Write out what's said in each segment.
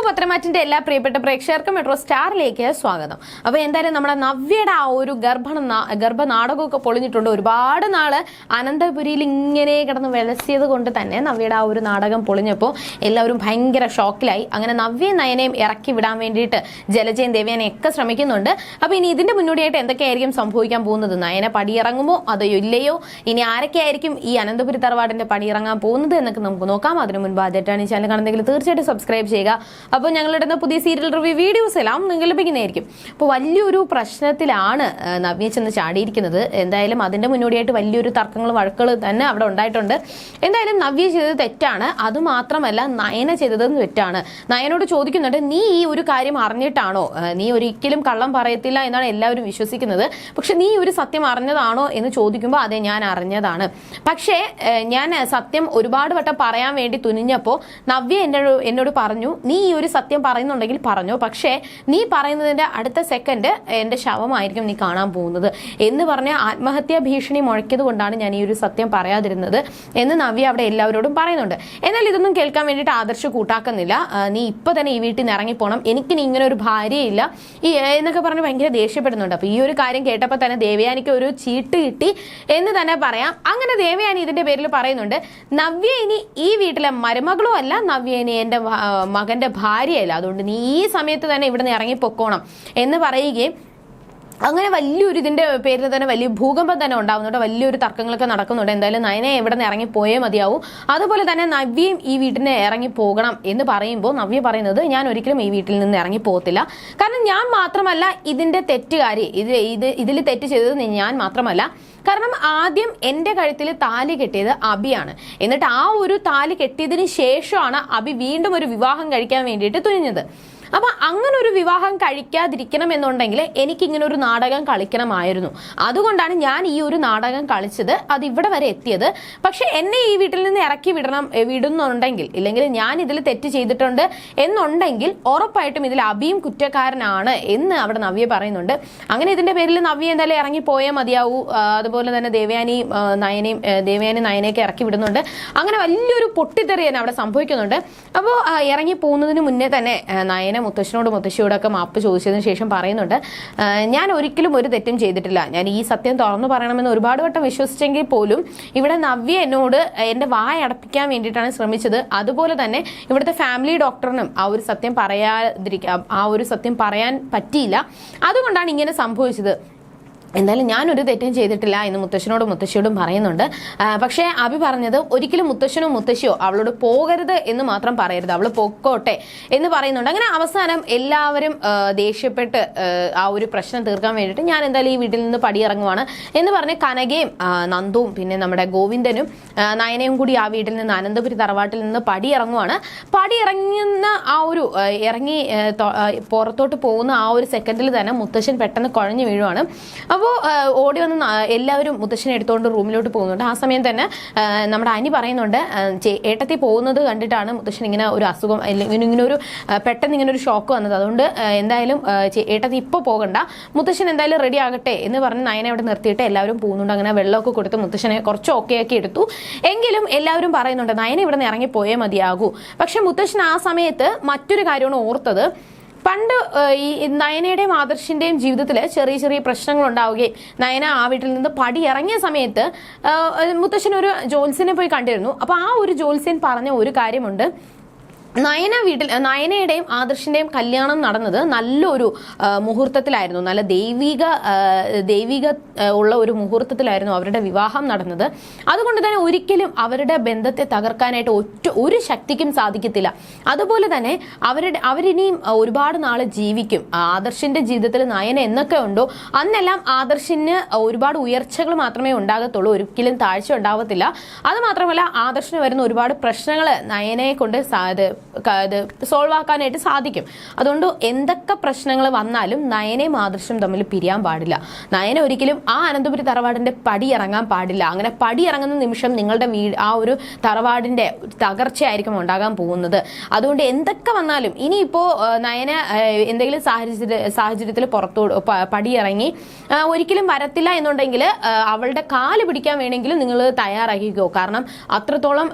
Metro പത്രമാറ്റിന്റെ എല്ലാ പ്രിയപ്പെട്ട പ്രേക്ഷകർക്കും മെട്രോ സ്റ്റാറിലേക്ക് സ്വാഗതം. അപ്പൊ എന്തായാലും നമ്മുടെ നവ്യയുടെ ആ ഒരു ഗർഭണ ഗർഭ നാടകമൊക്കെ പൊളിഞ്ഞിട്ടുണ്ട്. ഒരുപാട് നാൾ അനന്തപുരിയിൽ ഇങ്ങനെ കിടന്ന് വിലസിയത് കൊണ്ട് തന്നെ നവ്യയുടെ ആ ഒരു നാടകം പൊളിഞ്ഞപ്പോൾ എല്ലാവരും ഭയങ്കര ഷോക്കിലായി. അങ്ങനെ നവ്യ നയനയും ഇറക്കി വിടാൻ വേണ്ടിയിട്ട് ജലജയും ദേവിയനെ ഒക്കെ ശ്രമിക്കുന്നുണ്ട്. അപ്പൊ ഇനി ഇതിന്റെ മുന്നോടിയായിട്ട് എന്തൊക്കെയായിരിക്കും സംഭവിക്കാൻ പോകുന്നത്? നയന പടിയിറങ്ങുമോ? അതോ ഇല്ലയോ? ഇനി ആരൊക്കെയായിരിക്കും ഈ അനന്തപുരി തറവാടിന്റെ പടിയിറങ്ങാൻ പോകുന്നത് എന്നൊക്കെ നമുക്ക് നോക്കാം. അതിനു മുൻപ് ആദ്യമായിട്ടാണ് ഈ ചാനൽ കാണുന്നതെങ്കിൽ തീർച്ചയായിട്ടും സബ്സ്ക്രൈബ് ചെയ്യുക. അപ്പോൾ ഞങ്ങളിടുന്ന പുതിയ സീരിയൽ റിവ്യൂ വീഡിയോസ് എല്ലാം നിങ്ങൾ ലഭിക്കുന്നതായിരിക്കും. അപ്പോൾ വലിയൊരു പ്രശ്നത്തിലാണ് നവ്യ ചെന്ന് ചാടിയിരിക്കുന്നത്. എന്തായാലും അതിന്റെ മുന്നോടിയായിട്ട് വലിയൊരു തർക്കങ്ങൾ വഴക്കുകൾ തന്നെ അവിടെ ഉണ്ടായിട്ടുണ്ട്. എന്തായാലും നവ്യ ചെയ്തത് തെറ്റാണ്. അതുമാത്രമല്ല നയന ചെയ്തത് തെറ്റാണ്. നയനോട് ചോദിക്കുന്നുണ്ട് നീ ഈ ഒരു കാര്യം അറിഞ്ഞിട്ടാണോ? നീ ഒരിക്കലും കള്ളം പറയത്തില്ല എന്നാണ് എല്ലാവരും വിശ്വസിക്കുന്നത്. പക്ഷെ നീ ഒരു സത്യം അറിഞ്ഞതാണോ? എന്ന് ചോദിക്കുമ്പോൾ അതെ ഞാൻ അറിഞ്ഞതാണ്. പക്ഷേ ഞാൻ സത്യം ഒരുപാട് വട്ടം പറയാൻ വേണ്ടി തുനിഞ്ഞപ്പോൾ നവ്യ എന്നോട് എന്നോട് പറഞ്ഞു നീ ഈ ഒരു സത്യം പറയുന്നുണ്ടെങ്കിൽ പറഞ്ഞു. പക്ഷേ നീ പറയുന്നതിന്റെ അടുത്ത സെക്കൻഡ് എന്റെ ശവമായിരിക്കും നീ കാണാൻ പോകുന്നത്. എന്ന് പറഞ്ഞ ആത്മഹത്യാ ഭീഷണി മുഴക്കിയത് കൊണ്ടാണ് ഞാൻ ഈ ഒരു സത്യം പറയാതിരുന്നത് എന്ന് നവ്യ അവിടെ എല്ലാവരോടും പറയുന്നുണ്ട്. എന്നാൽ ഇതൊന്നും കേൾക്കാൻ വേണ്ടിയിട്ട് ആദർശ് കൂട്ടാക്കുന്നില്ല. നീ ഇപ്പം തന്നെ ഈ വീട്ടിൽ നിന്ന് ഇറങ്ങിപ്പോണം. എനിക്ക് നീ ഇങ്ങനെ ഒരു ഭാര്യയില്ല ഈ എന്നൊക്കെ പറഞ്ഞ് ഭയങ്കര ദേഷ്യപ്പെടുന്നുണ്ട്. അപ്പോൾ ഈ ഒരു കാര്യം കേട്ടപ്പോൾ തന്നെ ദേവയാനിക്ക് ഒരു ചീട്ട് കിട്ടി എന്ന് തന്നെ പറയാം. അങ്ങനെ ദേവയാനി ഇതിന്റെ പേരിൽ പറയുന്നുണ്ട് നവ്യ ഇനി ഈ വീട്ടിലെ മരുമകളും അല്ല? നവ്യ ഇനി എന്റെ മകന്റെ മകന്റെ ഭാര്യയല്ല അതുകൊണ്ട് നീ ഈ സമയത്ത് തന്നെ ഇവിടുന്ന് ഇറങ്ങി പൊക്കോണം എന്ന് പറയുകയും അങ്ങനെ വലിയൊരു ഇതിന്റെ പേരിൽ തന്നെ വലിയ ഭൂകമ്പം തന്നെ ഉണ്ടാവുന്നുണ്ട് വലിയൊരു തർക്കങ്ങളൊക്കെ നടക്കുന്നുണ്ട്. എന്തായാലും നയനെ എവിടെ നിന്ന് ഇറങ്ങി പോയേ മതിയാവും. അതുപോലെ തന്നെ നവ്യയും ഈ വീട്ടിൽ നിന്ന് ഇറങ്ങി പോകണം എന്ന് പറയുമ്പോൾ നവ്യ പറയുന്നത് ഞാൻ ഒരിക്കലും ഈ വീട്ടിൽ നിന്ന് ഇറങ്ങി പോകത്തില്ല. കാരണം ഞാൻ മാത്രമല്ല ഇതിന്റെ തെറ്റുകാരി. ഇത് ഇത് ഇതിൽ തെറ്റ് ചെയ്തത് ഞാൻ മാത്രമല്ല. കാരണം ആദ്യം എന്റെ കഴുത്തിൽ താലി കെട്ടിയത് അബിയാണ്. എന്നിട്ട് ആ ഒരു താലി കെട്ടിയതിന് ശേഷമാണ് അബി വീണ്ടും ഒരു വിവാഹം കഴിക്കാൻ വേണ്ടിയിട്ട് തുനിഞ്ഞത്. അപ്പൊ അങ്ങനെ ഒരു വിവാഹം കഴിക്കാതിരിക്കണം എന്നുണ്ടെങ്കിൽ എനിക്ക് ഇങ്ങനെ ഒരു നാടകം കളിക്കണമായിരുന്നു. അതുകൊണ്ടാണ് ഞാൻ ഈ ഒരു നാടകം കളിച്ചത്. അത് ഇവിടെ വരെ എത്തിയത്. പക്ഷെ എന്നെ ഈ വീട്ടിൽ നിന്ന് ഇറക്കി വിടണം വിടുന്നുണ്ടെങ്കിൽ ഇല്ലെങ്കിൽ ഞാൻ ഇതിൽ തെറ്റ് ചെയ്തിട്ടുണ്ട് എന്നുണ്ടെങ്കിൽ ഉറപ്പായിട്ടും ഇതിൽ അബിയും കുറ്റക്കാരനാണ് എന്ന് അവിടെ നവ്യ പറയുന്നുണ്ട്. അങ്ങനെ ഇതിന്റെ പേരിൽ നവ്യ എന്തായാലും ഇറങ്ങി പോയേ മതിയാവൂ. അതുപോലെ തന്നെ ദേവയാനി നയനയും ദേവയാനി നയനയൊക്കെ ഇറക്കി വിടുന്നുണ്ട്. അങ്ങനെ വലിയൊരു പൊട്ടിത്തെറി തന്നെ അവിടെ സംഭവിക്കുന്നുണ്ട്. അപ്പോൾ ഇറങ്ങി പോകുന്നതിന് മുന്നേ തന്നെ ആ, നയന മുത്തശ്ശനോട് മുത്തശ്ശിയോടൊക്കെ മാപ്പ് ചോദിച്ചതിന് ശേഷം പറയുന്നുണ്ട്. ഞാൻ ഒരിക്കലും ഒരു തെറ്റും ചെയ്തിട്ടില്ല. ഞാൻ ഈ സത്യം തുറന്നു പറയണമെന്ന് ഒരുപാട് വട്ടം വിശ്വസിച്ചെങ്കിൽ പോലും ഇവിടെ നവ്യ എന്നോട് എന്റെ വായ അടപ്പിക്കാൻ വേണ്ടിയിട്ടാണ് ശ്രമിച്ചത്. അതുപോലെ തന്നെ ഇവിടുത്തെ ഫാമിലി ഡോക്ടറിനും ആ ഒരു സത്യം പറയാതിരിക്കുക ആ ഒരു സത്യം പറയാൻ പറ്റിയില്ല. അതുകൊണ്ടാണ് ഇങ്ങനെ സംഭവിച്ചത്. എന്തായാലും ഞാനൊരു തെറ്റും ചെയ്തിട്ടില്ല എന്ന് മുത്തശ്ശനോടും മുത്തശ്ശിയോടും പറയുന്നുണ്ട്. പക്ഷേ അഭി പറഞ്ഞത് ഒരിക്കലും മുത്തശ്ശനോ മുത്തശ്ശിയോ അവളോട് പോകരുത് എന്ന് മാത്രം പറയരുത്. അവൾ പൊക്കോട്ടെ എന്ന് പറയുന്നുണ്ട്. അങ്ങനെ അവസാനം എല്ലാവരും ദേഷ്യപ്പെട്ട് ആ, ഒരു പ്രശ്നം തീർക്കാൻ വേണ്ടിയിട്ട് ഞാൻ എന്തായാലും ഈ വീട്ടിൽ നിന്ന് പടിയിറങ്ങുവാണ് എന്ന് പറഞ്ഞ് കനകയും നന്ദുവും പിന്നെ നമ്മുടെ ഗോവിന്ദനും നയനയും കൂടി ആ വീട്ടിൽ നിന്ന് അനന്തപുരി തറവാട്ടിൽ നിന്ന് പടിയിറങ്ങുവാണ്. പടിയിറങ്ങുന്ന ആ ഒരു ഇറങ്ങി പുറത്തോട്ട് പോകുന്ന ആ ഒരു സെക്കൻഡിൽ തന്നെ മുത്തശ്ശൻ പെട്ടെന്ന് കുഴഞ്ഞു വീഴുവാണ്. അപ്പോൾ ഓടി വന്ന് എല്ലാവരും മുത്തശ്ശനെ എടുത്തുകൊണ്ട് റൂമിലോട്ട് പോകുന്നുണ്ട്. ആ സമയം തന്നെ നമ്മുടെ അനി പറയുന്നുണ്ട് ഏട്ടത്തി പോകുന്നത് കണ്ടിട്ടാണ് മുത്തശ്ശൻ ഇങ്ങനെ ഒരു അസുഖം അല്ലെങ്കിൽ ഇങ്ങനെ ഒരു പെട്ടെന്ന് ഇങ്ങനെ ഒരു ഷോക്ക് വന്നത്. അതുകൊണ്ട് എന്തായാലും ഏട്ടത്തി ഇപ്പോൾ പോകണ്ട. മുത്തശ്ശൻ എന്തായാലും റെഡി ആകട്ടെ എന്ന് പറഞ്ഞ് നയനെ അവിടെ നിർത്തിയിട്ട് എല്ലാവരും പോകുന്നുണ്ട്. അങ്ങനെ വെള്ളമൊക്കെ കൊടുത്ത് മുത്തശ്ശനെ കുറച്ച് ഓക്കെ ആക്കി എടുത്തു. എങ്കിലും എല്ലാവരും പറയുന്നുണ്ട് നയനെ ഇവിടെ നിന്ന് ഇറങ്ങി പോയേ മതിയാകൂ. പക്ഷെ മുത്തശ്ശൻ ആ സമയത്ത് മറ്റൊരു കാര്യമാണ് ഓർത്തത്. പണ്ട് ഈ നയനയുടെയും ആദർശിന്റെയും ജീവിതത്തിൽ ചെറിയ ചെറിയ പ്രശ്നങ്ങൾ ഉണ്ടാവുകയും നയന ആ വീട്ടിൽ നിന്ന് പടി ഇറങ്ങിയ സമയത്ത് മുത്തശ്ശൻ ഒരു ജോത്സ്യനെ പോയി കണ്ടിരുന്നു. അപ്പോൾ ആ ഒരു ജോത്സ്യൻ പറഞ്ഞ ഒരു കാര്യമുണ്ട്. നയന വീട്ടിൽ നയനയുടെയും ആദർശിന്റെയും കല്യാണം നടന്നത് നല്ലൊരു മുഹൂർത്തത്തിലായിരുന്നു. നല്ല ദൈവിക ദൈവിക ഉള്ള ഒരു മുഹൂർത്തത്തിലായിരുന്നു അവരുടെ വിവാഹം നടന്നത്. അതുകൊണ്ട് തന്നെ ഒരിക്കലും അവരുടെ ബന്ധത്തെ തകർക്കാനായിട്ട് ഒറ്റ ഒരു ശക്തിക്കും സാധിക്കത്തില്ല. അതുപോലെ തന്നെ അവരുടെ അവരിനിയും ഒരുപാട് നാൾ ജീവിക്കും. ആദർശിന്റെ ജീവിതത്തിൽ നയന എന്നൊക്കെ ഉണ്ടോ അന്നെല്ലാം ആദർശിന് ഒരുപാട് ഉയർച്ചകൾ മാത്രമേ ഉണ്ടാകത്തുള്ളൂ. ഒരിക്കലും താഴ്ച ഉണ്ടാവത്തില്ല. അതുമാത്രമല്ല ആദർശിന് വരുന്ന ഒരുപാട് പ്രശ്നങ്ങൾ നയനയെ കൊണ്ട് ഇത് സോൾവ് ആക്കാനായിട്ട് സാധിക്കും. അതുകൊണ്ട് എന്തൊക്കെ പ്രശ്നങ്ങൾ വന്നാലും നയനെ മാതൃശ്യം തമ്മിൽ പിരിയാൻ പാടില്ല. നയന ഒരിക്കലും ആ അനന്തപുരി തറവാടിന്റെ പടി ഇറങ്ങാൻ പാടില്ല. അങ്ങനെ പടി ഇറങ്ങുന്ന നിമിഷം നിങ്ങളുടെ വീട് ആ ഒരു തറവാടിന്റെ തകർച്ചയായിരിക്കും ഉണ്ടാകാൻ പോകുന്നത്. അതുകൊണ്ട് എന്തൊക്കെ വന്നാലും ഇനിയിപ്പോ നയന എന്തെങ്കിലും സാഹചര്യ സാഹചര്യത്തിൽ പുറത്തു ഇറങ്ങി ഒരിക്കലും വരത്തില്ല എന്നുണ്ടെങ്കിൽ അവളുടെ കാൽ പിടിക്കാൻ വേണമെങ്കിലും നിങ്ങൾ തയ്യാറാക്കിക്കോ. കാരണം അത്രത്തോളം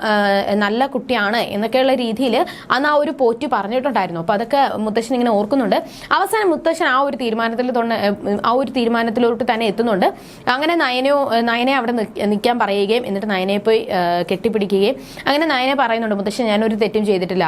നല്ല കുട്ടിയാണ് എന്നൊക്കെയുള്ള രീതിയിൽ അന്ന് ആ ഒരു പോറ്റി പറഞ്ഞിട്ടുണ്ടായിരുന്നു. അപ്പോൾ അതൊക്കെ മുത്തശ്ശൻ ഇങ്ങനെ ഓർക്കുന്നുണ്ട്. അവസാനം മുത്തശ്ശൻ ആ ഒരു തീരുമാനത്തിൽ ആ ഒരു തീരുമാനത്തിലോട്ട് തന്നെ എത്തുന്നുണ്ട്. അങ്ങനെ നയനയോ നയനെ അവിടെ നിൽക്കാൻ പറയുകയും എന്നിട്ട് നയനെ പോയി കെട്ടിപ്പിടിക്കുകയും. അങ്ങനെ നയനെ പറയുന്നുണ്ട് മുത്തശ്ശൻ ഞാനൊരു തെറ്റും ചെയ്തിട്ടില്ല.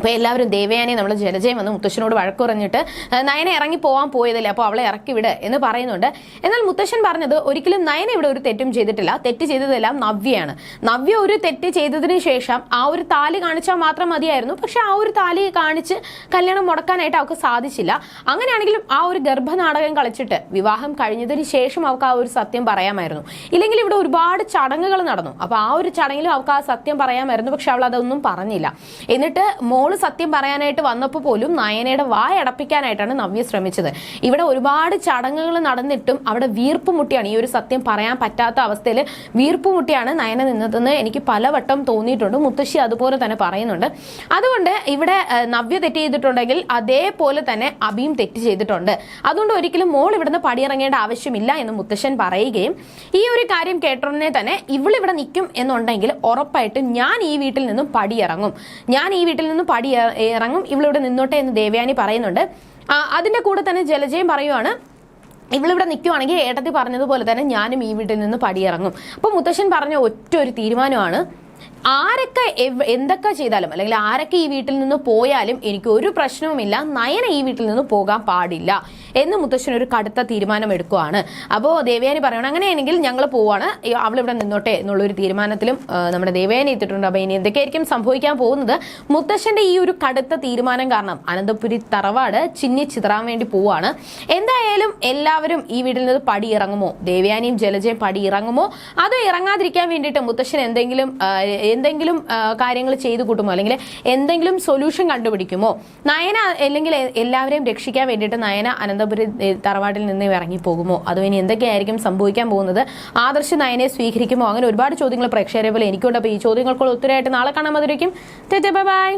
അപ്പോൾ എല്ലാവരും ദേവയാനി നമ്മൾ ജലജയം വന്ന് മുത്തശ്ശനോട് വഴക്കുറഞ്ഞിട്ട് "ആ, നയന ഇറങ്ങി പോകാൻ പോയതല്ലേ അപ്പോൾ അവളെ ഇറക്കി വിട് എന്ന് പറയുന്നുണ്ട്. എന്നാൽ മുത്തശ്ശൻ പറഞ്ഞത് ഒരിക്കലും നയന ഇവിടെ ഒരു തെറ്റും ചെയ്തിട്ടില്ല. തെറ്റ് ചെയ്തതെല്ലാം നവ്യയാണ്. നവ്യ ഒരു തെറ്റ് ചെയ്തതിന് ശേഷം ആ ഒരു താലി കാണിച്ചാൽ മാത്രം മതിയായിരുന്നു. പക്ഷെ ആ ഒരു താലി കാണിച്ച് കല്യാണം മുടക്കാനായിട്ട് അവൾക്ക് സാധിച്ചില്ല. അങ്ങനെയാണെങ്കിലും ആ ഒരു ഗർഭനാടകം കളിച്ചിട്ട് വിവാഹം കഴിഞ്ഞതിന് ശേഷം അവൾക്ക് ആ ഒരു സത്യം പറയാമായിരുന്നു. ഇല്ലെങ്കിൽ ഇവിടെ ഒരുപാട് ചടങ്ങുകൾ നടന്നു. അപ്പോൾ ആ ഒരു ചടങ്ങിലും അവൾക്ക് ആ സത്യം പറയാമായിരുന്നു. പക്ഷെ അവൾ അതൊന്നും പറഞ്ഞില്ല. എന്നിട്ട് മോൾ സത്യം പറയാനായിട്ട് വന്നപ്പോൾ പോലും നയനയുടെ വായ അടപ്പിക്കാനായിട്ടാണ് നവ്യ ശ്രമിച്ചത്. ഇവിടെ ഒരുപാട് ചടങ്ങുകൾ നടന്നിട്ടും അവിടെ വീർപ്പ് മുട്ടിയാണ്. ഈ ഒരു സത്യം പറയാൻ പറ്റാത്ത അവസ്ഥയിൽ വീർപ്പ് മുട്ടിയാണ് നയന നിന്നതെന്ന് എനിക്ക് പലവട്ടം തോന്നിയിട്ടുണ്ട്. മുത്തശ്ശി അതുപോലെ തന്നെ പറയുന്നുണ്ട്. അതുകൊണ്ട് ഇവിടെ നവ്യ തെറ്റ് ചെയ്തിട്ടുണ്ടെങ്കിൽ അതേപോലെ തന്നെ അബിയും തെറ്റ് ചെയ്തിട്ടുണ്ട്. അതുകൊണ്ട് ഒരിക്കലും മോൾ ഇവിടുന്ന് പടിയിറങ്ങേണ്ട ആവശ്യമില്ല എന്ന് മുത്തശ്ശൻ പറയുകയും ഈ ഒരു കാര്യം കേട്ടോടനെ തന്നെ ഇവളിവിടെ നിൽക്കും എന്നുണ്ടെങ്കിൽ ഉറപ്പായിട്ടും ഞാൻ ഈ വീട്ടിൽ നിന്നും പടിയിറങ്ങും. ഞാൻ ഈ വീട്ടിൽ നിന്നും പടി ഇറ- ഇറങ്ങും. ഇവളിവിടെ നിന്നോട്ടെ എന്ന് ദേവയാനി പറയുന്നുണ്ട്. അതിന്റെ കൂടെ തന്നെ ജലജയും പറയുവാണ് ഇവളിവിടെ നിൽക്കുവാണെങ്കിൽ ഏട്ടത്തി പറഞ്ഞതുപോലെ തന്നെ ഞാനും ഈ വീട്ടിൽ നിന്ന് പടിയിറങ്ങും അപ്പോൾ മുത്തശ്ശൻ പറഞ്ഞ ഒറ്റ ഒരു തീരുമാനമാണ്. ആരൊക്കെ എന്തൊക്കെ ചെയ്താലും അല്ലെങ്കിൽ ആരൊക്കെ ഈ വീട്ടിൽ നിന്ന് പോയാലും എനിക്ക് ഒരു പ്രശ്നവുമില്ല നയന ഈ വീട്ടിൽ നിന്ന് പോകാൻ പാടില്ല എന്ന് മുത്തശ്ശൻ ഒരു കടുത്ത തീരുമാനം എടുക്കുവാണ്. അപ്പോൾ ദേവയാനി പറയണം അങ്ങനെയാണെങ്കിൽ ഞങ്ങൾ പോവാണ്. അവളിവിടെ നിന്നോട്ടെ എന്നുള്ളൊരു തീരുമാനത്തിലും നമ്മുടെ ദേവയാനി എത്തിയിട്ടുണ്ട്. അപ്പോൾ ഇനി എന്തൊക്കെയായിരിക്കും സംഭവിക്കാൻ പോകുന്നത്? മുത്തശ്ശന്റെ ഈ ഒരു കടുത്ത തീരുമാനം കാരണം അനന്തപുരി തറവാട് ചിന്നി ചിതറാൻ വേണ്ടി പോവാണ്. എന്തായാലും എല്ലാവരും ഈ വീട്ടിൽ നിന്ന് പടി ഇറങ്ങുമോ? ദേവയാനിയും ജലജയും പടി ഇറങ്ങുമോ? അതോ ഇറങ്ങാതിരിക്കാൻ വേണ്ടിയിട്ട് മുത്തശ്ശൻ എന്തെങ്കിലും എന്തെങ്കിലും കാര്യങ്ങൾ ചെയ്തു കൂട്ടുമോ? അല്ലെങ്കിൽ എന്തെങ്കിലും സൊല്യൂഷൻ കണ്ടുപിടിക്കുമോ? നയന അല്ലെങ്കിൽ എല്ലാവരെയും രക്ഷിക്കാൻ വേണ്ടിയിട്ട് നയന അനന്തപുരി തറവാട്ടിൽ നിന്ന് ഇറങ്ങി പോകുമോ അതോ ഇനി എന്തൊക്കെയായിരിക്കും സംഭവിക്കാൻ പോകുന്നത്? ആദർശ നയനെ സ്വീകരിക്കുമോ? അങ്ങനെ ഒരുപാട് ചോദ്യങ്ങൾ പ്രേക്ഷകരെ പോലെ എനിക്കുണ്ട്. അപ്പോൾ ഈ ചോദ്യങ്ങൾക്കുള്ള ഉത്തരമായിട്ട് നാളെ കാണാൻ ബൈ ബൈ.